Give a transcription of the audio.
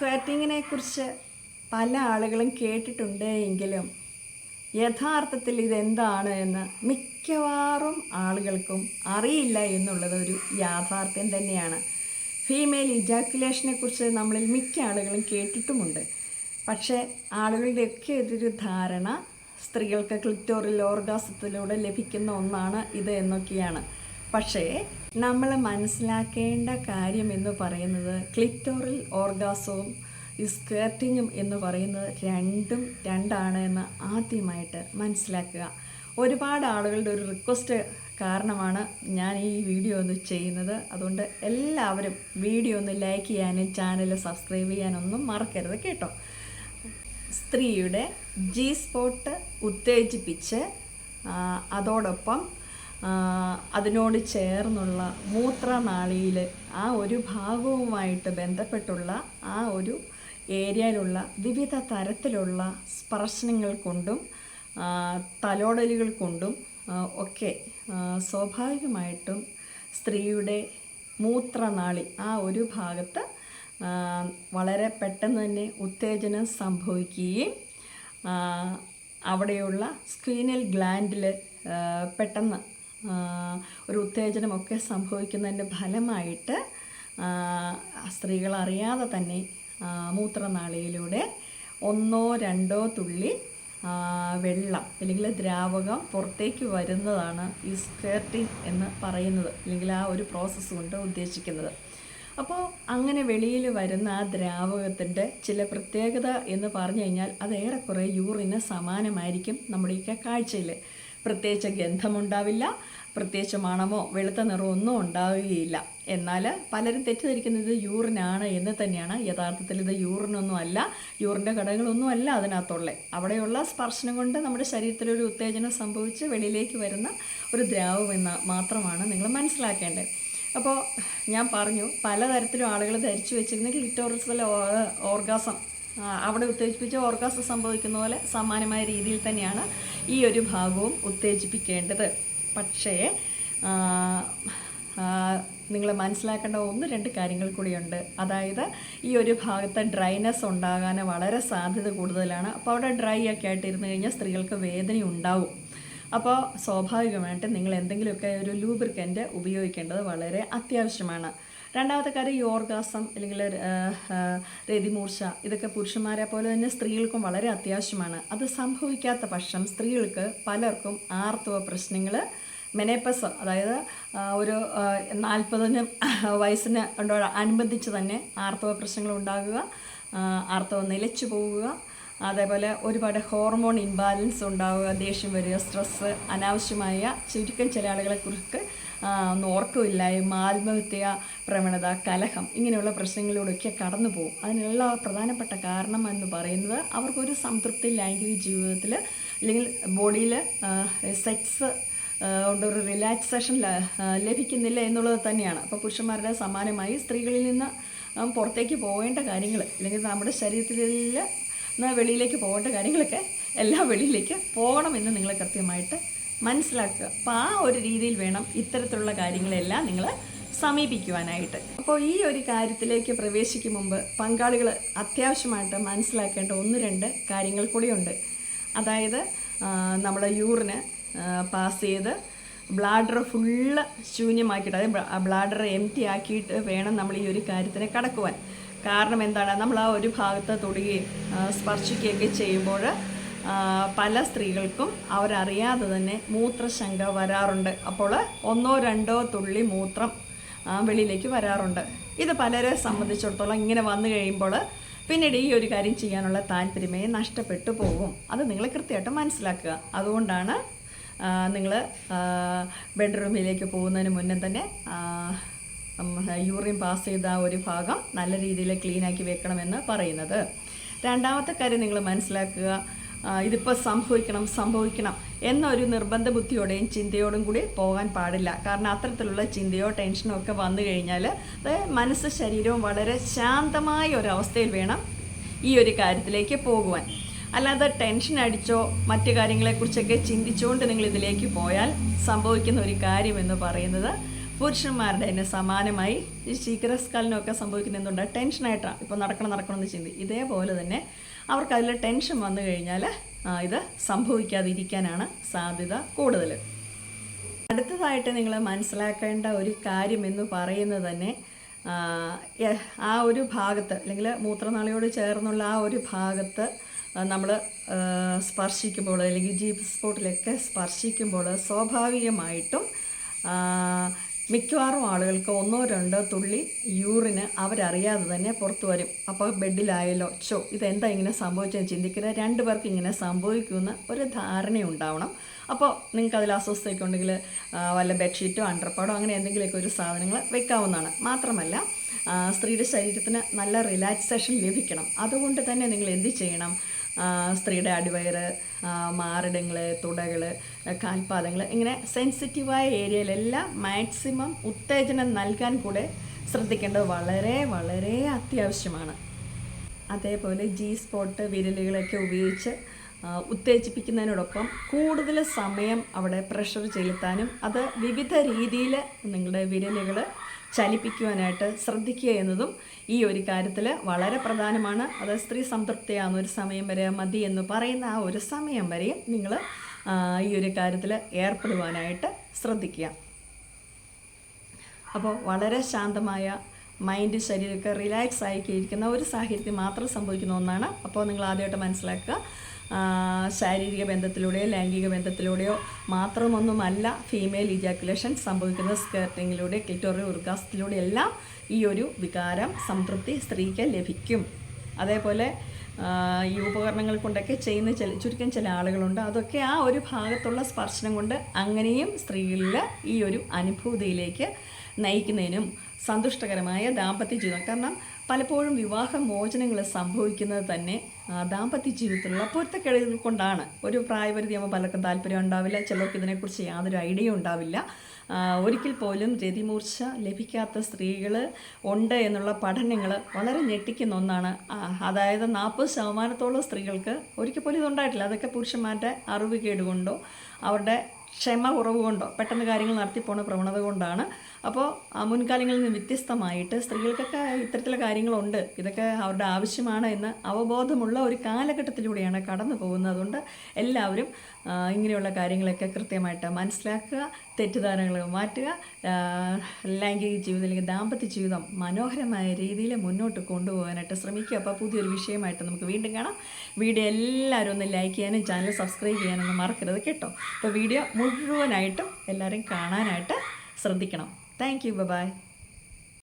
സ്ക്വാറ്റിങ്ങിനെ കുറിച്ച് പല ആളുകളും കേട്ടിട്ടുണ്ട് എങ്കിലും യഥാർത്ഥത്തിൽ ഇതെന്താണ് എന്ന് മിക്കവാറും ആളുകൾക്കും അറിയില്ല എന്നുള്ളത് ഒരു യാഥാർത്ഥ്യം തന്നെയാണ്. ഫീമെയിൽ ഇജാക്കുലേഷനെ കുറിച്ച് നമ്മളിൽ മിക്ക ആളുകളും കേട്ടിട്ടുമുണ്ട്. പക്ഷേ ആളുകളുടെയൊക്കെ ഇതൊരു ധാരണ സ്ത്രീകൾക്ക് ക്ലിറ്റോറിൽ ഓർഗാസത്തിലൂടെ ലഭിക്കുന്ന ഒന്നാണ് ഇത് എന്നൊക്കെയാണ്. പക്ഷേ നമ്മൾ മനസ്സിലാക്കേണ്ട കാര്യം എന്ന് പറയുന്നത് ക്ലിറ്റോറിൽ ഓർഗാസവും സ്കേർട്ടിങ്ങും എന്ന് പറയുന്നത് രണ്ടും രണ്ടാണ് എന്ന് ആദ്യമായിട്ട് മനസ്സിലാക്കുക. ഒരുപാട് ആളുകളുടെ ഒരു റിക്വസ്റ്റ് കാരണമാണ് ഞാൻ ഈ വീഡിയോ ഒന്ന് ചെയ്യുന്നത്. അതുകൊണ്ട് എല്ലാവരും വീഡിയോ ഒന്ന് ലൈക്ക് ചെയ്യാനും ചാനൽ സബ്സ്ക്രൈബ് ചെയ്യാനൊന്നും മറക്കരുത് കേട്ടോ. സ്ത്രീയുടെ ജി സ്പോട്ട് ഉത്തേജിപ്പിച്ച് അതോടൊപ്പം അതിനോട് ചേർന്നുള്ള മൂത്രനാളിയിൽ ആ ഒരു ഭാഗവുമായിട്ട് ബന്ധപ്പെട്ടുള്ള ആ ഒരു ഏരിയയിലുള്ള വിവിധ തരത്തിലുള്ള സ്പർശനങ്ങൾ കൊണ്ടും തലോടലുകൾ കൊണ്ടും ഒക്കെ സ്വാഭാവികമായിട്ടും സ്ത്രീയുടെ മൂത്രനാളി ആ ഒരു ഭാഗത്ത് വളരെ പെട്ടെന്ന് തന്നെ ഉത്തേജനം സംഭവിക്കുകയും അവിടെയുള്ള സ്ക്രീനൽ ഗ്ലാൻഡിൽ പെട്ടെന്ന് ഒരു ഉത്തേജനമൊക്കെ സംഭവിക്കുന്നതിന്റെ ഫലമായിട്ട് സ്ത്രീകൾ അറിയാതെ തന്നെ മൂത്രനാളിയിലൂടെ ഒന്നോ രണ്ടോ തുള്ളി വെള്ളം അല്ലെങ്കിൽ ദ്രാവകം പുറത്തേക്ക് വരുന്നതാണ് ഈ സ്കേർട്ടിങ് എന്ന് പറയുന്നത് അല്ലെങ്കിൽ ആ ഒരു പ്രോസസ്സ് കൊണ്ട് ഉദ്ദേശിക്കുന്നത്. അപ്പോൾ അങ്ങനെ വെളിയിൽ വരുന്ന ആ ദ്രാവകത്തിന്റെ ചില പ്രത്യേകത എന്ന് പറഞ്ഞു കഴിഞ്ഞാൽ അത് ഏറെക്കുറെ യൂറിന് സമാനമായിരിക്കും നമ്മുടെയൊക്കെ കാഴ്ചയിൽ. പ്രത്യേകിച്ച് ഗന്ധമുണ്ടാവില്ല പ്രത്യേകിച്ച് മണമോ വെളുത്ത നിറമോ ഒന്നും ഉണ്ടാവുകയില്ല. എന്നാൽ പലരും തെറ്റിദ്ധരിക്കുന്നത് യൂറിനാണ് എന്ന് തന്നെയാണ്. യഥാർത്ഥത്തിൽ ഇത് യൂറിനൊന്നും അല്ല യൂറിന്റെ ഘടകങ്ങളൊന്നും അല്ല അതിനകത്തുള്ളത്. അവിടെയുള്ള സ്പർശനം കൊണ്ട് നമ്മുടെ ശരീരത്തിലൊരു ഉത്തേജനം സംഭവിച്ച് വെളിയിലേക്ക് വരുന്ന ഒരു ദ്രാവം എന്ന് മാത്രമാണ് നിങ്ങൾ മനസ്സിലാക്കേണ്ടത്. അപ്പോൾ ഞാൻ പറഞ്ഞു പലതരത്തിലും ആളുകൾ ധരിച്ചു വെച്ചിരുന്ന ക്ലിറ്റോറിസിലെ ഓർഗാസം അവിടെ ഉത്തേജിപ്പിച്ച ഓർഗാസം സംഭവിക്കുന്ന പോലെ സമാനമായ രീതിയിൽ തന്നെയാണ് ഈ ഒരു ഭാഗവും ഉത്തേജിപ്പിക്കേണ്ടത്. പക്ഷേ നിങ്ങൾ മനസ്സിലാക്കേണ്ട ഒന്ന് രണ്ട് കാര്യങ്ങൾ കൂടിയുണ്ട്. അതായത് ഈ ഒരു ഭാഗത്ത് ഡ്രൈനെസ് ഉണ്ടാകാൻ വളരെ സാധ്യത കൂടുതലാണ്. അപ്പോൾ അവിടെ ഡ്രൈ ഒക്കെ ആയിട്ട് ഇരുന്ന് കഴിഞ്ഞാൽ സ്ത്രീകൾക്ക് വേദന ഉണ്ടാവും. അപ്പോൾ സ്വാഭാവികമായിട്ട് നിങ്ങൾ എന്തെങ്കിലുമൊക്കെ ഒരു ലൂബ്രിക്കന്റ് ഉപയോഗിക്കേണ്ടത് വളരെ അത്യാവശ്യമാണ്. രണ്ടാമത്തെ കാര്യം ഈ ഓർഗാസം അല്ലെങ്കിൽ രതിമൂർച്ച. ഇതൊക്കെ പുരുഷന്മാരെ പോലെ തന്നെ സ്ത്രീകൾക്കും വളരെ അത്യാവശ്യമാണ്. അത് സംഭവിക്കാത്ത പക്ഷം സ്ത്രീകൾക്ക് പലർക്കും ആർത്തവ പ്രശ്നങ്ങൾ മെനേപ്പസ് അതായത് ഒരു നാൽപ്പതിന് വയസ്സിന് അനുബന്ധിച്ച് തന്നെ ആർത്തവ പ്രശ്നങ്ങൾ ഉണ്ടാകുക ആർത്തവം നിലച്ചു പോവുക. അതേപോലെ ഒരുപാട് ഹോർമോൺ ഇംബാലൻസ് ഉണ്ടാവുക ദേഷ്യം വരിക സ്ട്രെസ്സ് അനാവശ്യമായ ചുരുക്കം ചില ആളുകളെ കുറിച്ച് ഓർക്കമില്ലായ്മ ആത്മഹത്യ പ്രവണത കലഹം ഇങ്ങനെയുള്ള പ്രശ്നങ്ങളിലൂടെയൊക്കെ കടന്നു പോകും. അതിനുള്ള പ്രധാനപ്പെട്ട കാരണം എന്ന് പറയുന്നത് അവർക്കൊരു സംതൃപ്തി ലൈംഗിക ജീവിതത്തിൽ അല്ലെങ്കിൽ ബോഡിയിൽ സെക്സ് കൊണ്ടൊരു റിലാക്സേഷൻ ലഭിക്കുന്നില്ല എന്നുള്ളത് തന്നെയാണ്. അപ്പോൾ പുരുഷന്മാരുടെ സമാനമായി സ്ത്രീകളിൽ നിന്ന് പുറത്തേക്ക് പോകേണ്ട കാര്യങ്ങൾ അല്ലെങ്കിൽ നമ്മുടെ ശരീരത്തിൽ വെളിയിലേക്ക് പോകേണ്ട കാര്യങ്ങളൊക്കെ എല്ലാം വെളിയിലേക്ക് പോകണമെന്ന് നിങ്ങൾ കൃത്യമായിട്ട് മനസ്സിലാക്കുക. അപ്പോൾ ആ ഒരു രീതിയിൽ വേണം ഇത്തരത്തിലുള്ള കാര്യങ്ങളെല്ലാം നിങ്ങൾ സമീപിക്കുവാനായിട്ട്. അപ്പോൾ ഈ ഒരു കാര്യത്തിലേക്ക് പ്രവേശിക്കും മുമ്പ് പങ്കാളികൾ അത്യാവശ്യമായിട്ട് മനസ്സിലാക്കേണ്ട ഒന്ന് രണ്ട് കാര്യങ്ങൾ കൂടിയുണ്ട്. അതായത് നമ്മുടെ യൂറിന് പാസ് ചെയ്ത് ബ്ലാഡർ ഫുള്ള് ശൂന്യമാക്കിയിട്ട് അതായത് ബ്ലാഡർ എം ടി ആക്കിയിട്ട് വേണം നമ്മൾ ഈ ഒരു കാര്യത്തിന് കടക്കുവാൻ. കാരണം എന്താണ്? നമ്മൾ ആ ഒരു ഭാഗത്ത് തൊടുകയും സ്പർശിക്കുകയൊക്കെ ചെയ്യുമ്പോൾ പല സ്ത്രീകൾക്കും അവരറിയാതെ തന്നെ മൂത്രശങ്ക വരാറുണ്ട്. അപ്പോൾ ഒന്നോ രണ്ടോ തുള്ളി മൂത്രം വെളിയിലേക്ക് വരാറുണ്ട്. ഇത് പലരെ സംബന്ധിച്ചിടത്തോളം ഇങ്ങനെ വന്നു കഴിയുമ്പോൾ പിന്നീട് ഈ ഒരു കാര്യം ചെയ്യാനുള്ള താല്പര്യമേ നഷ്ടപ്പെട്ടു പോകും. അത് നിങ്ങൾ കൃത്യമായിട്ട് മനസ്സിലാക്കുക. അതുകൊണ്ടാണ് നിങ്ങൾ ബെഡ്റൂമിലേക്ക് പോകുന്നതിന് മുന്നേ തന്നെ യൂറിൻ പാസ് ചെയ്ത ഒരു ഭാഗം നല്ല രീതിയിൽ ക്ലീനാക്കി വെക്കണമെന്ന് പറയുന്നത്. രണ്ടാമത്തെ കാര്യം നിങ്ങൾ മനസ്സിലാക്കുക. ഇതിപ്പോൾ സംഭവിക്കണം സംഭവിക്കണം എന്നൊരു നിർബന്ധ ബുദ്ധിയോടെയും ചിന്തയോടും കൂടി പോകാൻ പാടില്ല. കാരണം അത്തരത്തിലുള്ള ചിന്തയോ ടെൻഷനോ ഒക്കെ വന്നു കഴിഞ്ഞാൽ അത് മനസ്സ് ശരീരവും വളരെ ശാന്തമായ ഒരവസ്ഥയിൽ വേണം ഈ ഒരു കാര്യത്തിലേക്ക് പോകുവാൻ. അല്ലാതെ ടെൻഷൻ അടിച്ചോ മറ്റു കാര്യങ്ങളെക്കുറിച്ചൊക്കെ ചിന്തിച്ചുകൊണ്ട് നിങ്ങൾ ഇതിലേക്ക് പോയാൽ സംഭവിക്കുന്ന ഒരു കാര്യമെന്ന് പറയുന്നത് പുരുഷന്മാരുടെ തന്നെ സമാനമായി ഈ ശീഘ്രസ്കാലിനൊക്കെ സംഭവിക്കുന്ന എന്തുണ്ട് ടെൻഷനായിട്ടാണ് ഇപ്പോൾ നടക്കണം നടക്കണം എന്ന് ചിന്തി. ഇതേപോലെ തന്നെ അവർക്ക് അതിൽ ടെൻഷൻ വന്നു കഴിഞ്ഞാൽ ഇത് സംഭവിക്കാതിരിക്കാനാണ് സാധ്യത കൂടുതൽ അടുത്തതായിട്ട് നിങ്ങൾ മനസ്സിലാക്കേണ്ട ഒരു കാര്യം എന്ന് പറയുന്നത് തന്നെ ആ, ഒരു ഭാഗത്ത് അല്ലെങ്കിൽ മൂത്രനാളിയോട് ചേർന്നുള്ള ആ ഒരു ഭാഗത്ത് നമ്മൾ സ്പർശിക്കുമ്പോൾ അല്ലെങ്കിൽ ജീപ്പ് സ്പോട്ടിലൊക്കെ സ്പർശിക്കുമ്പോൾ സ്വാഭാവികമായിട്ടും മിക്കവാറും ആളുകൾക്ക് ഒന്നോ രണ്ടോ തുള്ളി യൂറിന് അവരറിയാതെ തന്നെ പുറത്തു വരും. അപ്പോൾ ബെഡിലായാലോ ചോ ഇതെന്താ ഇങ്ങനെ സംഭവിച്ചെന്ന് ചിന്തിക്കരുത് രണ്ട് പേർക്ക് ഇങ്ങനെ സംഭവിക്കുമെന്ന് ഒരു ധാരണ ഉണ്ടാവണം അപ്പോൾ നിങ്ങൾക്ക് അതിൽ അസ്വസ്ഥയൊക്കെ ഉണ്ടെങ്കിൽ വല്ല ബെഡ്ഷീറ്റോ അണ്ടർപാടോ അങ്ങനെ എന്തെങ്കിലുമൊക്കെ ഒരു സാധനങ്ങൾ വെക്കാവുന്നതാണ്. മാത്രമല്ല സ്ത്രീയുടെ ശരീരത്തിന് നല്ല റിലാക്സേഷൻ ലഭിക്കണം. അതുകൊണ്ട് തന്നെ നിങ്ങൾ എന്ത് ചെയ്യണം? സ്ത്രീയുടെ അടിവയറ് മാറിടങ്ങൾ തുടകൾ കാൽപാദങ്ങൾ ഇങ്ങനെ സെൻസിറ്റീവായ ഏരിയയിലെല്ലാം മാക്സിമം ഉത്തേജനം നൽകാൻ കൂടെ ശ്രദ്ധിക്കേണ്ടത് വളരെ വളരെ അത്യാവശ്യമാണ്. അതേപോലെ ജി സ്പോട്ട് വിരലുകളൊക്കെ ഉപയോഗിച്ച് ഉത്തേജിപ്പിക്കുന്നതിനോടൊപ്പം കൂടുതൽ സമയം അവിടെ പ്രഷർ ചെലുത്താനും അത് വിവിധ രീതിയിൽ നിങ്ങളുടെ വിരലുകൾ ചലിപ്പിക്കുവാനായിട്ട് ശ്രദ്ധിക്കുക എന്നതും ഈ ഒരു കാര്യത്തിൽ വളരെ പ്രധാനമാണ്. അത് സ്ത്രീ സംതൃപ്തിയാകുന്ന ഒരു സമയം വരെ മതി എന്ന് പറയുന്ന ആ ഒരു സമയം വരെയും നിങ്ങൾ ഈ ഒരു കാര്യത്തിൽ ഏർപ്പെടുവാനായിട്ട് ശ്രദ്ധിക്കുക. അപ്പോൾ വളരെ ശാന്തമായ മൈൻഡ് ശരീരമൊക്കെ റിലാക്സ് ആയിക്കിരിക്കുന്ന ഒരു സാഹചര്യത്തിൽ മാത്രം സംഭവിക്കുന്ന ഒന്നാണ്. അപ്പോൾ നിങ്ങൾ ആദ്യമായിട്ട് മനസ്സിലാക്കുക ശാരീരിക ബന്ധത്തിലൂടെയോ ലൈംഗിക ബന്ധത്തിലൂടെയോ മാത്രമൊന്നുമല്ല ഫീമെയിൽ ഇജാക്കുലേഷൻ സംഭവിക്കുന്നത് സ്കേർട്ടിങ്ങിലൂടെ ക്ലിറ്റോറിയൽ ഉർഗാസത്തിലൂടെ എല്ലാം ഈ ഒരു വികാരം സംതൃപ്തി സ്ത്രീക്ക് ലഭിക്കും. അതേപോലെ ഈ ഉപകരണങ്ങൾ കൊണ്ടൊക്കെ ചെയ്യുന്ന ചില ചുരുക്കം ചില ആളുകളുണ്ട്. അതൊക്കെ ആ ഒരു ഭാഗത്തുള്ള സ്പർശനം കൊണ്ട് അങ്ങനെയും സ്ത്രീകളിൽ ഈ ഒരു അനുഭൂതിയിലേക്ക് നയിക്കുന്നതിനും സന്തുഷ്ടകരമായ ദാമ്പത്യ ജീവിതം. കാരണം പലപ്പോഴും വിവാഹ മോചനങ്ങൾ സംഭവിക്കുന്നത് തന്നെ ദാമ്പത്യ ജീവിതത്തിലുള്ള പൊരുത്തക്കേടുകൾ കൊണ്ടാണ്. ഒരു പ്രായപരിധി ആകുമ്പോൾ പലർക്കും താല്പര്യം ഉണ്ടാവില്ല ചിലർക്ക് ഇതിനെക്കുറിച്ച് യാതൊരു ഐഡിയ ഉണ്ടാവില്ല. ഒരിക്കൽ പോലും രതിമൂർച്ച ലഭിക്കാത്ത സ്ത്രീകൾ ഉണ്ട് എന്നുള്ള പഠനങ്ങൾ വളരെ ഞെട്ടിക്കുന്ന ഒന്നാണ്. അതായത് നാൽപ്പത് ശതമാനത്തോളം സ്ത്രീകൾക്ക് ഒരിക്കൽ പോലും ഇതുണ്ടായിട്ടില്ല. അതൊക്കെ പുരുഷന്മാരുടെ അറിവ് കേടുകൊണ്ടോ അവരുടെ ക്ഷമ കുറവ് കൊണ്ടോ പെട്ടെന്ന് കാര്യങ്ങൾ നടത്തിപ്പോണ പ്രവണത കൊണ്ടാണ്. അപ്പോൾ മുൻകാലങ്ങളിൽ നിന്ന് വ്യത്യസ്തമായിട്ട് സ്ത്രീകൾക്കൊക്കെ ഇത്തരത്തിലുള്ള കാര്യങ്ങളുണ്ട്. ഇതൊക്കെ അവരുടെ ആവശ്യമാണ് എന്ന് അവബോധമുള്ള ഒരു കാലഘട്ടത്തിലൂടെയാണ് കടന്നു പോകുന്നത് അതുകൊണ്ട് എല്ലാവരും ഇങ്ങനെയുള്ള കാര്യങ്ങളൊക്കെ കൃത്യമായിട്ട് മനസ്സിലാക്കുക. തെറ്റിദ്ധാരണകൾ മാറ്റുക ലൈംഗിക ജീവിതം അല്ലെങ്കിൽ ദാമ്പത്യ ജീവിതം മനോഹരമായ രീതിയിൽ മുന്നോട്ട് കൊണ്ടുപോകാനായിട്ട് ശ്രമിക്കുക. അപ്പോൾ പുതിയൊരു വിഷയമായിട്ട് നമുക്ക് വീണ്ടും കാണാം. വീഡിയോ എല്ലാവരും ഒന്ന് ലൈക്ക് ചെയ്യാനും ചാനൽ സബ്സ്ക്രൈബ് ചെയ്യാനൊന്നും മറക്കരുത് കേട്ടോ. അപ്പോൾ വീഡിയോ മുഴുവനായിട്ടും എല്ലാവരും കാണാനായിട്ട് ശ്രദ്ധിക്കണം. Thank you. ബൈ.